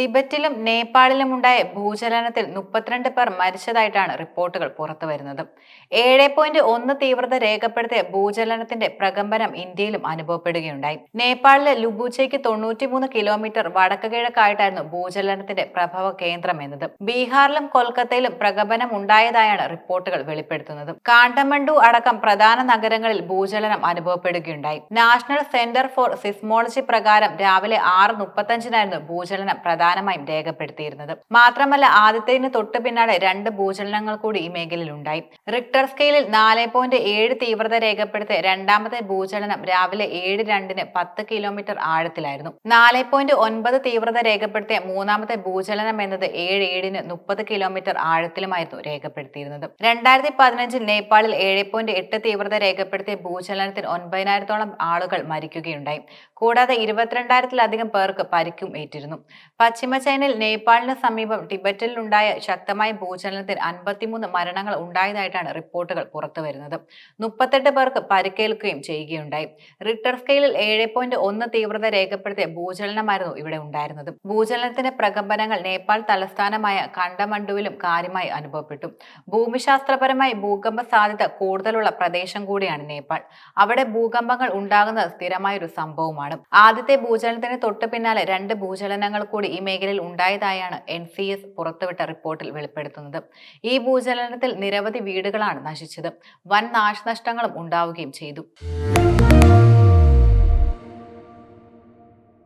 ടിബറ്റിലും നേപ്പാളിലും ഉണ്ടായ ഭൂചലനത്തിൽ മുപ്പത്തിരണ്ട് പേർ മരിച്ചതായിട്ടാണ് റിപ്പോർട്ടുകൾ പുറത്തുവരുന്നത്. ഏഴ് പോയിന്റ് ഒന്ന് തീവ്രത രേഖപ്പെടുത്തിയ ഭൂചലനത്തിന്റെ പ്രകമ്പനം ഇന്ത്യയിലും അനുഭവപ്പെടുകയുണ്ടായി. നേപ്പാളിലെ ലുബുച്ചയ്ക്ക് തൊണ്ണൂറ്റിമൂന്ന് കിലോമീറ്റർ വടക്ക് കിഴക്കായിട്ടായിരുന്നു ഭൂചലനത്തിന്റെ പ്രഭവ കേന്ദ്രം എന്നത്. ബീഹാറിലും കൊൽക്കത്തയിലും പ്രകമ്പനം ഉണ്ടായതായാണ് റിപ്പോർട്ടുകൾ വെളിപ്പെടുത്തുന്നത്. കാണ്ടമണ്ഡു അടക്കം പ്രധാന നഗരങ്ങളിൽ ഭൂചലനം അനുഭവപ്പെടുകയുണ്ടായി. നാഷണൽ സെന്റർ ഫോർ സിസ്മോളജി പ്രകാരം രാവിലെ ആറ് മുപ്പത്തഞ്ചിനായിരുന്നു ഭൂചലനം പ്രധാനമായും രേഖപ്പെടുത്തിയിരുന്നത്. മാത്രമല്ല ആദ്യത്തേതിന് തൊട്ട് പിന്നാലെ രണ്ട് ഭൂചലനങ്ങൾ കൂടി ഈ മേഖലയിൽ ഉണ്ടായി റിക്ടർ സ്കെയിലിൽ നാല് പോയിന്റ് ഏഴ് തീവ്രത രേഖപ്പെടുത്തിയ രണ്ടാമത്തെ ഭൂചലനം രാവിലെ ഏഴ് രണ്ടിന് പത്ത് കിലോമീറ്റർ ആഴത്തിലായിരുന്നു. നാല് പോയിന്റ് ഒൻപത് തീവ്രത രേഖപ്പെടുത്തിയ മൂന്നാമത്തെ ഭൂചലനം എന്നത് ഏഴ് ഏഴിന് മുപ്പത് കിലോമീറ്റർ ആഴത്തിലുമായിരുന്നു രേഖപ്പെടുത്തിയിരുന്നത്. രണ്ടായിരത്തി പതിനഞ്ചിൽ നേപ്പാളിൽ ഏഴ് പോയിന്റ് എട്ട് തീവ്രത രേഖപ്പെടുത്തിയ ഭൂചലനത്തിൽ ഒൻപതിനായിരത്തോളം ആളുകൾ മരിക്കുകയുണ്ടായി. കൂടാതെ ഇരുപത്തിരണ്ടായിരത്തിലധികം പേർക്ക് പരിക്കും ഏറ്റിരുന്നു. പശ്ചിമ ചൈനയിൽ നേപ്പാളിന് സമീപം ടിബറ്റിലുണ്ടായ ശക്തമായ ഭൂചലനത്തിൽ അൻപത്തിമൂന്ന് മരണങ്ങൾ ഉണ്ടായതായിട്ടാണ് റിപ്പോർട്ടുകൾ പുറത്തു വരുന്നത്. മുപ്പത്തെട്ട് പേർക്ക് പരിക്കേൽക്കുകയും ചെയ്യുകയുണ്ടായി. റിക്ടർ സ്കെയിലിൽ ഏഴ് പോയിന്റ് ഒന്ന് തീവ്രത രേഖപ്പെടുത്തിയ ഭൂചലനമായിരുന്നു ഇവിടെ ഉണ്ടായിരുന്നത്. ഭൂചലനത്തിന്റെ പ്രകമ്പനങ്ങൾ നേപ്പാൾ തലസ്ഥാനമായ കണ്ടമണ്ഡുവിലും കാര്യമായി അനുഭവപ്പെട്ടു. ഭൂമിശാസ്ത്രപരമായി ഭൂകമ്പ സാധ്യത കൂടുതലുള്ള പ്രദേശം കൂടിയാണ് നേപ്പാൾ. അവിടെ ഭൂകമ്പങ്ങൾ ഉണ്ടാകുന്നത് സ്ഥിരമായ ഒരു സംഭവമാണ്. ആദ്യത്തെ ഭൂചലനത്തിന് തൊട്ടു പിന്നാലെ രണ്ട് ഭൂചലനങ്ങൾ കൂടി മേഖലയിൽ ഉണ്ടായതായാണ് എൻ സി എസ് പുറത്തുവിട്ട റിപ്പോർട്ടിൽ വെളിപ്പെടുത്തുന്നത്. ഈ ഭൂചലനത്തിൽ നിരവധി വീടുകളാണ് നശിച്ചത്. വൻ നാശനഷ്ടങ്ങളും ഉണ്ടാവുകയും ചെയ്തു.